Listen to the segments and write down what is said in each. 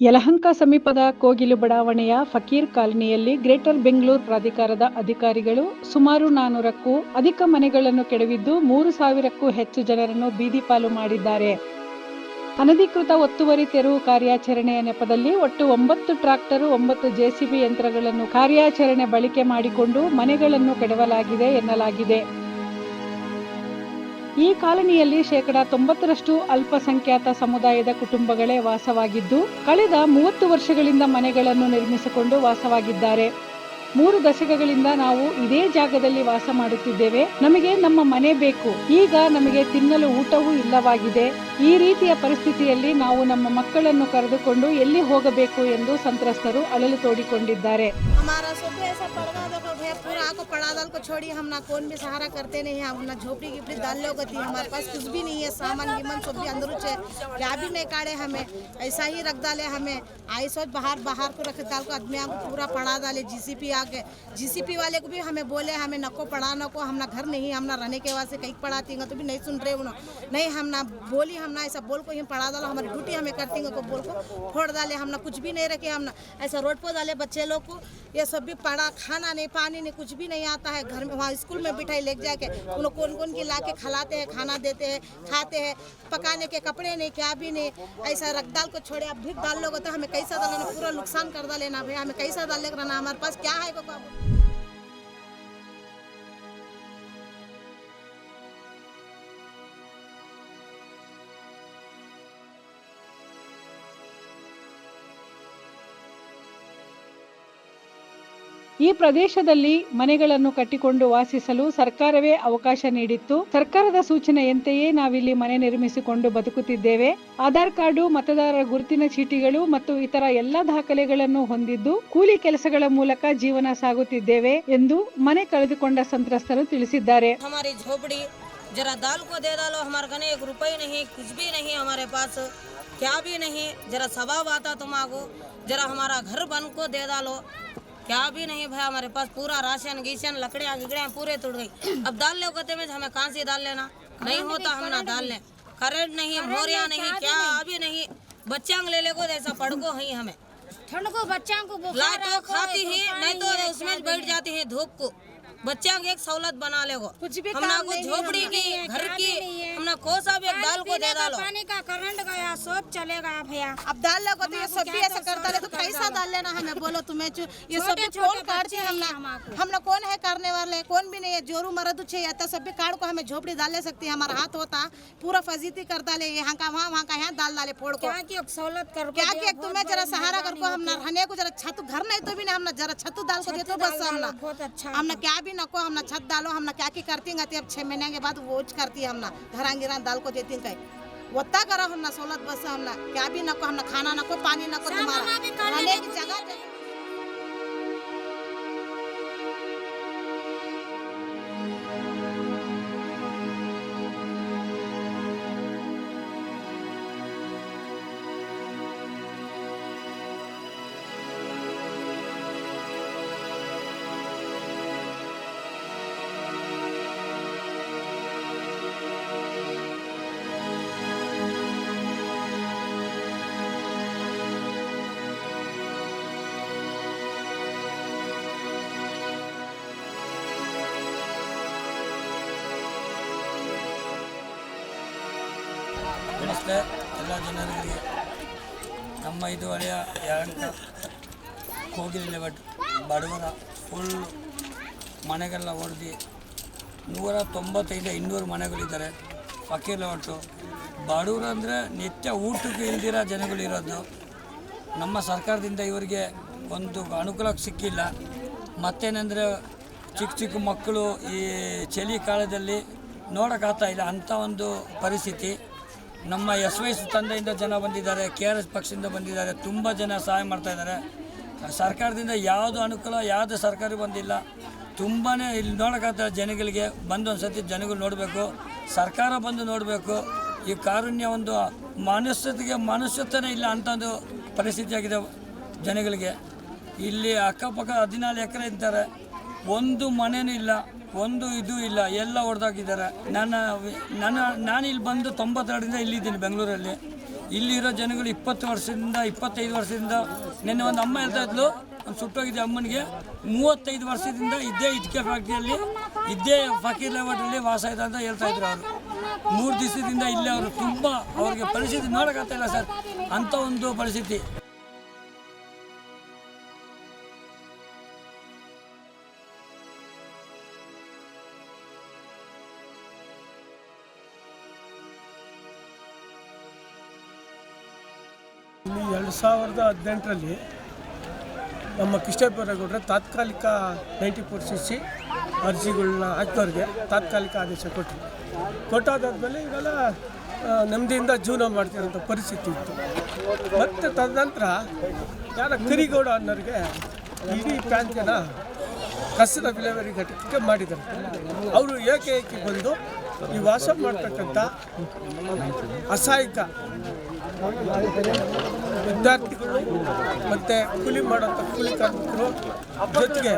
ಯಲಹಂಕ ಸಮೀಪದ ಕೋಗಿಲು ಬಡಾವಣೆಯ ಫಕೀರ್ ಕಾಲನಿಯಲ್ಲಿ ಗ್ರೇಟರ್ ಬೆಂಗಳೂರು ಪ್ರಾಧಿಕಾರದ ಅಧಿಕಾರಿಗಳು ಸುಮಾರು ನಾನೂರಕ್ಕೂ ಅಧಿಕ ಮನೆಗಳನ್ನು ಕೆಡವಿದ್ದು ಮೂರು ಸಾವಿರಕ್ಕೂ ಹೆಚ್ಚು ಜನರನ್ನು ಬೀದಿಪಾಲು ಮಾಡಿದ್ದಾರೆ. ಅನಧಿಕೃತ ಒತ್ತುವರಿ ತೆರವು ಕಾರ್ಯಾಚರಣೆಯ ನೆಪದಲ್ಲಿ ಒಟ್ಟು ಒಂಬತ್ತು ಟ್ರಾಕ್ಟರ್, ಒಂಬತ್ತು ಜೆಸಿಬಿ ಯಂತ್ರಗಳನ್ನು ಕಾರ್ಯಾಚರಣೆ ಬಳಕೆ ಮಾಡಿಕೊಂಡು ಮನೆಗಳನ್ನು ಕೆಡವಲಾಗಿದೆ ಎನ್ನಲಾಗಿದೆ. ಈ ಕಾಲನಿಯಲ್ಲಿ ಶೇಕಡಾ ತೊಂಬತ್ತರಷ್ಟು ಅಲ್ಪಸಂಖ್ಯಾತ ಸಮುದಾಯದ ಕುಟುಂಬಗಳೇ ವಾಸವಾಗಿದ್ದು, ಕಳೆದ ಮೂವತ್ತು ವರ್ಷಗಳಿಂದ ಮನೆಗಳನ್ನು ನಿರ್ಮಿಸಿಕೊಂಡು ವಾಸವಾಗಿದ್ದಾರೆ. ಮೂರು ದಶಕಗಳಿಂದ ನಾವು ಇದೇ ಜಾಗದಲ್ಲಿ ವಾಸ ಮಾಡುತ್ತಿದ್ದೇವೆ. ನಮಗೆ ನಮ್ಮ ಮನೆ ಬೇಕು. ಈಗ ನಮಗೆ ತಿನ್ನಲು ಊಟವೂ ಇಲ್ಲವಾಗಿದೆ. ಈ ರೀತಿಯ ಪರಿಸ್ಥಿತಿಯಲ್ಲಿ ನಾವು ನಮ್ಮ ಮಕ್ಕಳನ್ನು ಕರೆದುಕೊಂಡು ಎಲ್ಲಿ ಹೋಗಬೇಕು ಎಂದು ಸಂತ್ರಸ್ತರು ಅಳಲು ತೋಡಿಕೊಂಡಿದ್ದಾರೆ. पूरा को पड़ा छोड़ी, हम ना कौन भी सहारा करते नहीं हम ना झोपड़ी गिपड़ी डाल लो गति हमारे पास कुछ भी नहीं है, सामान गिमन सब भी अंदर छे क्या भी नहीं काढ़े हमें, ऐसा ही रख डाले हमें आई सोच बाहर बाहर को रख डाल को, आदमी हमको पूरा पड़ा डाले जीसीपी आके जीसीपी वाले को भी हमें बोले, हमें नको पढ़ा नको हम ना घर नहीं, हम ना रहने के वास्ते कहीं पढ़ाती तो भी नहीं सुन रहे उन्होंने नहीं, हम ना बोली, हम ना ऐसा बोल को ही पढ़ा डालो, हमारी ड्यूटी हमें करती को बोल को फोड़ डाले, हम ना कुछ भी नहीं रखे, हम ना ऐसा रोड पर डाले बच्चे लोग को, ये सब भी पड़ा, खाना नहीं, पानी नहीं, कुछ भी नहीं है, घर में, वहाँ स्कूल में बिठाई ले जाके, उन्हें कौन कौन की ला के खिलाते हैं, खाना देते हैं, खाते हैं, पकाने के कपड़े नहीं, क्या भी नहीं, ऐसा रख दाल को छोड़े, अब भी डाल लोगे तो हमें कैसा डालना पूरा नुकसान कर डालेना भैया हमें कैसा डाल लेकर रहना, हमारे पास क्या है को ಈ ಪ್ರದೇಶದಲ್ಲಿ ಮನೆಗಳನ್ನು ಕಟ್ಟಿಕೊಂಡು ವಾಸಿಸಲು ಸರ್ಕಾರವೇ ಅವಕಾಶ ನೀಡಿತ್ತು ಸರ್ಕಾರದ ಸೂಚನೆಯಂತೆಯೇ ನಾವಿಲ್ಲಿ ಮನೆ ನಿರ್ಮಿಸಿಕೊಂಡು ಬದುಕುತ್ತಿದ್ದೇವೆ ಆಧಾರ್ ಕಾರ್ಡು ಮತದಾರರ ಗುರುತಿನ ಚೀಟಿಗಳು ಮತ್ತು ಇತರ ಎಲ್ಲ ದಾಖಲೆಗಳನ್ನು ಹೊಂದಿದ್ದು ಕೂಲಿ ಕೆಲಸಗಳ ಮೂಲಕ ಜೀವನ ಸಾಗುತ್ತಿದ್ದೇವೆ ಎಂದು ಮನೆ ಕಳೆದುಕೊಂಡ ಸಂತ್ರಸ್ತರು ತಿಳಿಸಿದ್ದಾರೆ हमारी झोपड़ी जरा दाल को दे डालो हमारे गने एक रुपये नहीं कुछ भी नहीं हमारे पास क्या भी नहीं जरा स्वभाव आता तुम्हारा जरा हमारा घर बन को दे डालो क्या भी नहीं भाई हमारे पास पूरा राशन गीशन लकड़ियाँ गिकड़ियाँ पूरे टूट गई। अब डाल लो कहते में हमें कहाँ से डाल लेना? नहीं होता हम ना डाल लें। करंट नहीं मोरिया नहीं क्या अभी नहीं। बच्चा ले ले को ऐसा पड़को ही हमें। ठंड को बच्चा को बुखार तो खाती ही नहीं तो उसमें बैठ जाती है धूप को। बच्चा की एक सहूलत बना ले को हमना काम को झोपड़ी की घर की नहीं है। कोसा भी दाल को दे डालो। पानी का करंट गया सब चलेगा भैया अब दाल लगो तो ये सब भी ऐसा करता रहे तो कैसा डालो। डाल लेना हमें बोलो तुम्हें ये सब भी कौन काटती बच्चे है हमना। हमना कौन है करने वाले? कौन भी नहीं है जोरू मरद छे या तो सब भी काट को हमें झोपड़ी डाल ले सकती है हमारा हाथ होता। पूरा फजीती कर डाले यहाँ का वहाँ वहाँ का यहाँ डाल डाले फोड़ को। सहूलत कर क्या क्या तुम्हें जरा सहारा कर को हम ना रहने को जरा छत घर नहीं तो भी ना हम ना जरा छत डाल को दे तो बस हमना अच्छा हमने क्या भी नको हमने छत डालो हमने क्या की करती अब छह महीने के बाद वोच करती है हमने। घर गिरा दाल को देती कहीं वत्ता करो हमने सोलत बस हमने क्या भी नको हमने खाना नको पानी नको तुम्हारा रहने की जगह ನಮಸ್ತೆ ಎಲ್ಲ ಜನರಿಗೆ ನಮ್ಮ ಇದು ಹಳೆಯ ಯಾಂಕ ಕೋಗಿಲೆ ಬಟ್ ಬಡವರ ಫುಲ್ ಮನೆಗೆಲ್ಲ ಹೊಡೆದು ನೂರ ತೊಂಬತ್ತೈದು ಇನ್ನೂರು ಮನೆಗಳಿದ್ದಾರೆ. ಫಕೀರ್ ಒಟ್ಟು ಬಡವರು ಅಂದರೆ ನಿತ್ಯ ಊಟಕ್ಕೆ ಇಲ್ದಿರೋ ಜನಗಳಿರೋದು ನಮ್ಮ ಸರ್ಕಾರದಿಂದ ಇವರಿಗೆ ಒಂದು ಅನುಕೂಲ ಸಿಕ್ಕಿಲ್ಲ. ಮತ್ತೇನೆಂದರೆ ಚಿಕ್ಕ ಚಿಕ್ಕ ಮಕ್ಕಳು ಈ ಚಳಿ ಕಾಲದಲ್ಲಿ ನೋಡೋಕ್ಕಾಗ್ತಾ ಇಲ್ಲ ಅಂಥ ಒಂದು ಪರಿಸ್ಥಿತಿ. ನಮ್ಮ ಎಸ್ ವೈ ತಂದೆಯಿಂದ ಜನ ಬಂದಿದ್ದಾರೆ, ಕೆ ಆರ್ ಎಸ್ ಪಕ್ಷದಿಂದ ಬಂದಿದ್ದಾರೆ, ತುಂಬ ಜನ ಸಹಾಯ ಮಾಡ್ತಾ ಇದ್ದಾರೆ. ಸರ್ಕಾರದಿಂದ ಯಾವುದು ಅನುಕೂಲ, ಯಾವುದು ಸರ್ಕಾರಿ ಬಂದಿಲ್ಲ ತುಂಬಾ ಇಲ್ಲಿ ನೋಡೋಕ್ಕಾಗ್ತಾ ಜನಗಳಿಗೆ, ಬಂದು ಒಂದು ಸತಿ ಜನಗಳು ನೋಡಬೇಕು, ಸರ್ಕಾರ ಬಂದು ನೋಡಬೇಕು, ಈ ಕಾರುಣ್ಯ ಒಂದು ಮನುಷ್ಯತೆಗೆ ಮನುಷ್ಯತ್ವನೇ ಇಲ್ಲ ಅಂತ ಒಂದು ಪರಿಸ್ಥಿತಿ ಆಗಿದೆ ಜನಗಳಿಗೆ. ಇಲ್ಲಿ ಅಕ್ಕಪಕ್ಕ ಹದಿನಾಲ್ಕು ಎಕರೆ ಇದ್ದಾರೆ, ಒಂದು ಮನೆಯೂ ಇಲ್ಲ. ಒಂದು ಇದು ಇಲ್ಲ, ಎಲ್ಲ ಹೊಡೆದಾಕಿದ್ದಾರೆ. ನನ್ನ ನನ್ನ ನಾನು ಇಲ್ಲಿ ಬಂದು ತೊಂಬತ್ತೆರಡರಿಂದ ಇಲ್ಲಿದ್ದೀನಿ ಬೆಂಗಳೂರಲ್ಲಿ. ಇಲ್ಲಿರೋ ಜನಗಳು ಇಪ್ಪತ್ತು ವರ್ಷದಿಂದ, ಇಪ್ಪತ್ತೈದು ವರ್ಷದಿಂದ, ನಿನ್ನೆ ಒಂದು ಅಮ್ಮ ಹೇಳ್ತಾ ಇದ್ಲು, ಒಂದು ಸುಟ್ಟೋಗಿದ್ದೆ ಅಮ್ಮನಿಗೆ. ಮೂವತ್ತೈದು ವರ್ಷದಿಂದ ಇದ್ದೇ ಇಟ್ಕೆ ಫ್ಯಾಕ್ಟ್ರಿಯಲ್ಲಿ ಇದ್ದೇ ಫಕೀರ್ ಲೇಔಟಲ್ಲಿ ವಾಸ ಇದೆ ಅಂತ ಹೇಳ್ತಾ ಇದ್ರು ಅವರು. ಮೂರು ದಿವಸದಿಂದ ಇಲ್ಲೇ ಅವರು. ತುಂಬ ಅವ್ರಿಗೆ ಪರಿಸ್ಥಿತಿ ನೋಡೋಕ್ಕಾಗ್ತಾ ಇಲ್ಲ ಸರ್. ಅಂಥ ಒಂದು ಪರಿಸ್ಥಿತಿ. ಇಲ್ಲಿ ಎರಡು ಸಾವಿರದ ಹದಿನೆಂಟರಲ್ಲಿ ನಮ್ಮ ಕೃಷ್ಣಪ್ಪೇಗೌಡರು ತಾತ್ಕಾಲಿಕ ನೈಂಟಿ ಫೋರ್ ಸಿ ಸಿ ಅರ್ಜಿಗಳನ್ನ ಹಾಕಿದವ್ರಿಗೆ ತಾತ್ಕಾಲಿಕ ಆದೇಶ ಕೊಟ್ಟರು. ಕೊಟ್ಟಾದಾದ್ಮೇಲೆ ಇವೆಲ್ಲ ನೆಮ್ಮದಿಯಿಂದ ಜೀವನ ಮಾಡ್ತಿರೋಂಥ ಪರಿಸ್ಥಿತಿ ಇತ್ತು. ಮತ್ತು ತದನಂತರ ಯಾರ ಕರಿಗೌಡ ಅನ್ನೋರಿಗೆ ಇಡೀ ಪ್ರಾಂತ್ಯನ ಕಸದ ವಿಲೇವಾರಿ ಘಟಕಕ್ಕೆ ಮಾಡಿದ್ದಾರೆ. ಅವರು ಏಕೆ ಏಕೆ ಬಂದು ಈ ವಾಸ ಮಾಡ್ತಕ್ಕಂಥ ಅಸಹಾಯಕ ವಿದ್ಯಾರ್ಥಿಗಳು ಮತ್ತೆ ಕೂಲಿ ಮಾಡೋಂಥ ಕೂಲಿ ಕಾರ್ಮಿಕರು ಜೊತೆಗೆ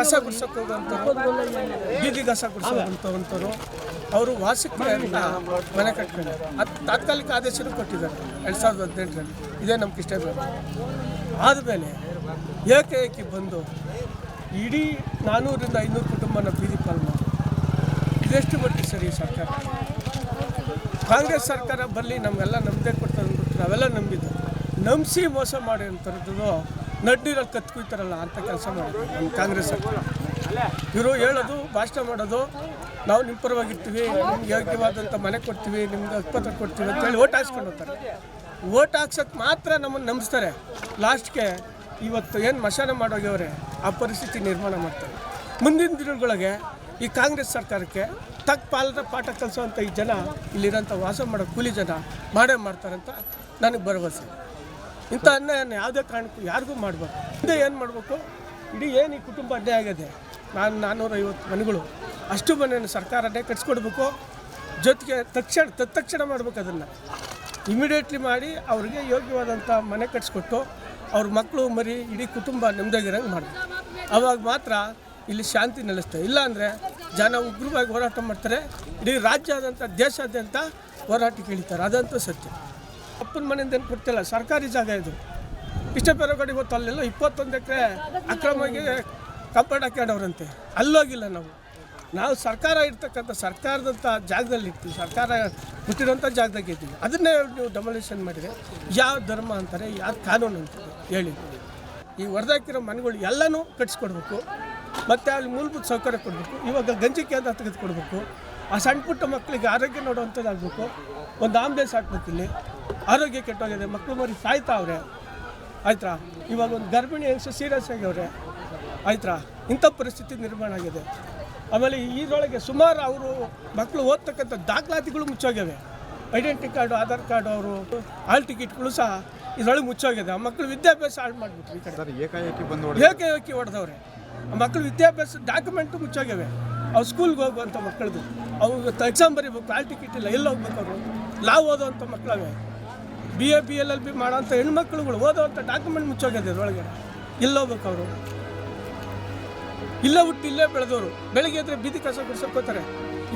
ಕಸ ಗುಡ್ಸಕ್ಕೆ ಹೋಗುವಂಥವ್ರು, ಬೀದಿ ಕಸ ಗುಡ್ಸೋವಂಥವಂಥವ್ರು ಅವರು ವಾಸಕ್ಕೆ ಮನೆ ಕಟ್ಕೊಂಡು, ಅದು ತಾತ್ಕಾಲಿಕ ಆದೇಶನೂ ಕೊಟ್ಟಿದ್ದಾರೆ, ಎರಡು ಸಾವಿರದ ಹದಿನೆಂಟರಲ್ಲಿ. ಇದೇ ನಮ್ಗೆ ಇಷ್ಟ ಬೇಕು ಆದಮೇಲೆ ಏಕೆ ಏಕೆ ಬಂದು ಇಡೀ ನಾನ್ನೂರಿಂದ ಐನೂರು ಕುಟುಂಬನ ಬೀದಿ ಪಾಲ್ ಮಾಡಿ. ಇದೆಷ್ಟು ಮಟ್ಟಿಗೆ ಸರಿ ಸರ್ಕಾರ ಕಾಂಗ್ರೆಸ್ ಸರ್ಕಾರ ಬರಲಿ, ನಮಗೆಲ್ಲ ನಂಬಿಕೆ ಕೊಡ್ತಾರೆ ಅಂದ್ಬಿಟ್ಟು ನಾವೆಲ್ಲ ನಂಬಿದ್ದು. ನಂಬಿಸಿ ಮೋಸ ಮಾಡಿ ಅಂಥದ್ದು ನಡ್ಡಿರಲ್ಲಿ ಕತ್ತು ಕುಯ್ತಾರಲ್ಲ ಅಂತ ಕೆಲಸ ಮಾಡಿದ್ರು ನಮ್ಮ ಕಾಂಗ್ರೆಸ್ ಸರ್ಕಾರ. ಇವರು ಹೇಳೋದು, ಭಾಷಣ ಮಾಡೋದು, ನಾವು ನಿಮ್ಮ ಪರವಾಗಿರ್ತೀವಿ, ನಿಮ್ಗೆ ಯೋಗ್ಯವಾದಂಥ ಮನೆ ಕೊಡ್ತೀವಿ, ನಿಮ್ಗೆ ಆಸ್ಪತ್ರೆ ಕೊಡ್ತೀವಿ ಅಂತೇಳಿ ಓಟ್ ಹಾಕ್ಸ್ಕೊಂಡು ಹೋಗ್ತಾರೆ. ಓಟ್ ಹಾಕ್ಸೋಕ್ಕೆ ಮಾತ್ರ ನಮ್ಮನ್ನು ನಂಬಿಸ್ತಾರೆ. ಲಾಸ್ಟ್ಗೆ ಇವತ್ತು ಏನು ಮಶಾನ ಮಾಡೋಗ್ಯವ್ರೆ, ಆ ಪರಿಸ್ಥಿತಿ ನಿರ್ಮಾಣ ಮಾಡ್ತಾರೆ. ಮುಂದಿನ ದಿನಗಳಿಗೆ ಈ ಕಾಂಗ್ರೆಸ್ ಸರ್ಕಾರಕ್ಕೆ ತಕ್ಕ ಪಾಲನ ಪಾಠ ಕಲಿಸುವಂಥ ಈ ಜನ ಇಲ್ಲಿರೋಂಥ ವಾಸ ಮಾಡೋ ಕೂಲಿ ಜನ ಮಾಡೇ ಮಾಡ್ತಾರಂತ ನನಗೆ ಭರವಸೆ. ಇಂಥ ಅನ್ಯಾಯ ಯಾವುದೇ ಕಾರಣಕ್ಕೂ ಯಾರಿಗೂ ಮಾಡಬಾರ್ದು. ಮುಂದೆ ಏನು ಮಾಡಬೇಕು? ಇಡೀ ಏನು ಈ ಕುಟುಂಬ ಅನ್ಯಾಯ ಆಗಿದೆ? ನಾನು ನಾನ್ನೂರೈವತ್ತು ಮನೆಗಳು. ಅಷ್ಟು ಮನೆಯನ್ನು ಸರ್ಕಾರನೇ ಕಟ್ಸ್ಕೊಡ್ಬೇಕು. ಜೊತೆಗೆ ತಕ್ಷಣ, ತತ್ಕ್ಷಣ ಮಾಡ್ಬೇಕು ಅದನ್ನು. ಇಮಿಡಿಯೇಟ್ಲಿ ಮಾಡಿ ಅವ್ರಿಗೆ ಯೋಗ್ಯವಾದಂಥ ಮನೆ ಕಟ್ಸ್ಕೊಟ್ಟು, ಅವ್ರ ಮಕ್ಕಳು ಮರಿ, ಇಡೀ ಕುಟುಂಬ ನೆಮ್ಮದಿಯಾಗಿರಂಗೆ ಮಾಡಬೇಕು. ಅವಾಗ ಮಾತ್ರ ಇಲ್ಲಿ ಶಾಂತಿ ನೆಲೆಸ್ತದೆ ಇಲ್ಲಾಂದರೆ ಜನ ಉಗ್ರವಾಗಿ ಹೋರಾಟ ಮಾಡ್ತಾರೆ. ಇಡೀ ರಾಜ್ಯಾದ್ಯಂತ, ದೇಶಾದ್ಯಂತ ಹೋರಾಟಕ್ಕೆ ಇಳಿತಾರೆ ಅದಂತೂ ಸತ್ಯ. ಅಪ್ಪನ ಮನೆಯಿಂದ ಏನು ಕೊಡ್ತಿಲ್ಲ, ಸರ್ಕಾರಿ ಜಾಗ ಇದು. ಕಡೆ ಗೊತ್ತು ಅಲ್ಲೆಲ್ಲ ಇಪ್ಪತ್ತೊಂದು ಎಕರೆ ಅಕ್ರಮವಾಗಿ ಹಾಕ್ಯಂಡವ್ರಂತೆ ಅಲ್ಲೋಗಿಲ್ಲ ನಾವು. ನಾವು ಸರ್ಕಾರ ಇರ್ತಕ್ಕಂಥ ಸರ್ಕಾರದಂಥ ಜಾಗದಲ್ಲಿ ಇರ್ತೀವಿ. ಸರ್ಕಾರ ಹುಟ್ಟಿರೋಂಥ ಜಾಗದಾಗ ಇದ್ದೀವಿ. ಅದನ್ನೇ ನೀವು ಡಮೊಲೇಷನ್ ಮಾಡಿದರೆ ಯಾವ ಧರ್ಮ ಅಂತಾರೆ, ಯಾವ ಕಾನೂನು ಅಂತಾರೆ ಹೇಳಿ. ಈ ಹೊರದಾಕಿರೋ ಮನೆಗಳು ಎಲ್ಲನೂ ಕಟ್ಸ್ಕೊಡ್ಬೇಕು ಮತ್ತು ಅಲ್ಲಿ ಮೂಲಭೂತ ಸೌಕರ್ಯ ಕೊಡಬೇಕು. ಇವಾಗ ಗಂಜಿ ಕೇಂದ್ರ ತೆಗೆದು ಕೊಡಬೇಕು. ಆ ಸಣ್ಣ ಪುಟ್ಟ ಮಕ್ಕಳಿಗೆ ಆರೋಗ್ಯ ನೋಡುವಂಥದ್ದಾಗಬೇಕು. ಒಂದು ಆಂಬುಲೆನ್ಸ್ ಹಾಕ್ಬೇಕು ಇಲ್ಲಿ. ಆರೋಗ್ಯ ಕೆಟ್ಟೋಗಿದೆ. ಮಕ್ಕಳು ಮರಿ ಸಾಯ್ತಾವ್ರೆ ಆಯ್ತಾ ಇವಾಗ ಒಂದು ಗರ್ಭಿಣಿ ಹೆಂಗಸು ಸೀರಿಯಸ್ ಆಗ್ಯವ್ರೆ ಆಯ್ತಾ ಇಂಥ ಪರಿಸ್ಥಿತಿ ನಿರ್ಮಾಣ ಆಗಿದೆ. ಆಮೇಲೆ ಇದರೊಳಗೆ ಸುಮಾರು ಅವರು ಮಕ್ಕಳು ಓದ್ತಕ್ಕಂಥ ದಾಖಲಾತಿಗಳು ಮುಚ್ಚೋಗ್ಯವೆ ಐಡೆಂಟಿ ಕಾರ್ಡು ಆಧಾರ್ ಕಾರ್ಡು ಅವರು ಹಾಲ್ ಟಿಕೆಟ್ಗಳು ಸಹ ಇದರೊಳಗೆ ಮುಚ್ಚೋಗಿದೆ ಆ ಮಕ್ಕಳು ವಿದ್ಯಾಭ್ಯಾಸ ಹಾಳು ಮಾಡಿಬಿಟ್ರು ಈ ಕಡೆ. ಏಕಾಏಕಿ ಬಂದು ಏಕಾಏಕಿ ಏಕೆ ಹೊಡೆದವ್ರೆ ಮಕ್ಕಳು ವಿದ್ಯಾಭ್ಯಾಸ ಡಾಕ್ಯುಮೆಂಟು ಮುಚ್ಚೋಗ್ಯವೆ. ಅವ್ರು ಸ್ಕೂಲ್ಗೆ ಹೋಗುವಂಥ ಮಕ್ಕಳದು ಅವು ಎಕ್ಸಾಮ್ ಬರೀಬೇಕು ಹಾಲ್ ಟಿಕೆಟ್ ಇಲ್ಲ, ಎಲ್ಲಿ ಹೋಗ್ಬೇಕು ಅವರು? ಲಾ ಓದೋವಂಥ ಮಕ್ಕಳವೆ B A B L L B ಮಾಡೋಂಥ ಹೆಣ್ಮಕ್ಳುಗಳು ಓದೋವಂಥ ಡಾಕ್ಯುಮೆಂಟ್ ಮುಚ್ಚೋಗಿದೆ ಅದರೊಳಗೆ. ಎಲ್ಲಿ ಹೋಗ್ಬೇಕು ಅವರು? ಇಲ್ಲೇ ಹುಟ್ಟು ಇಲ್ಲೇ ಬೆಳೆದವರು ಬೆಳಿಗ್ಗೆ ಎದ್ರೆ ಬೀದಿ ಕಸ ಗುಡ್ಸಕ್ಕೆ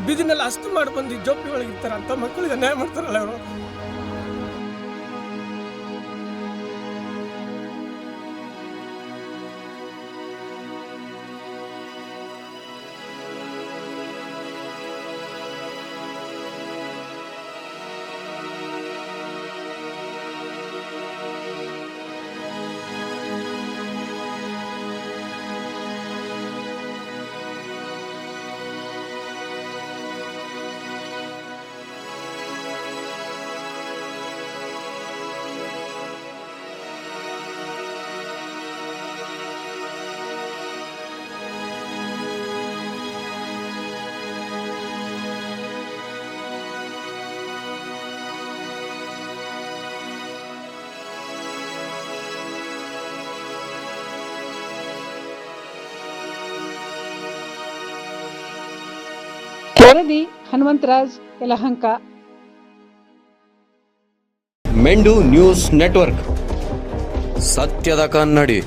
ಬೀದಿನಲ್ಲಿ ಅಸ್ತು ಮಾಡಿ ಬಂದು ಜೋಪಿ ಒಳಗೆ ಇರ್ತಾರೆ ಅಂತ ಮಕ್ಕಳಿಗೆ ನ್ಯಾಯ ಮಾಡ್ತಾರಲ್ಲ ಅವರು. ವರದಿ ಹನುಮಂತರಾಜ್ ಯಲಹಂಕ. ಮೆಂಡು ನ್ಯೂಸ್ ನೆಟ್ವರ್ಕ್. ಸತ್ಯದ ಕನ್ನಡಿ.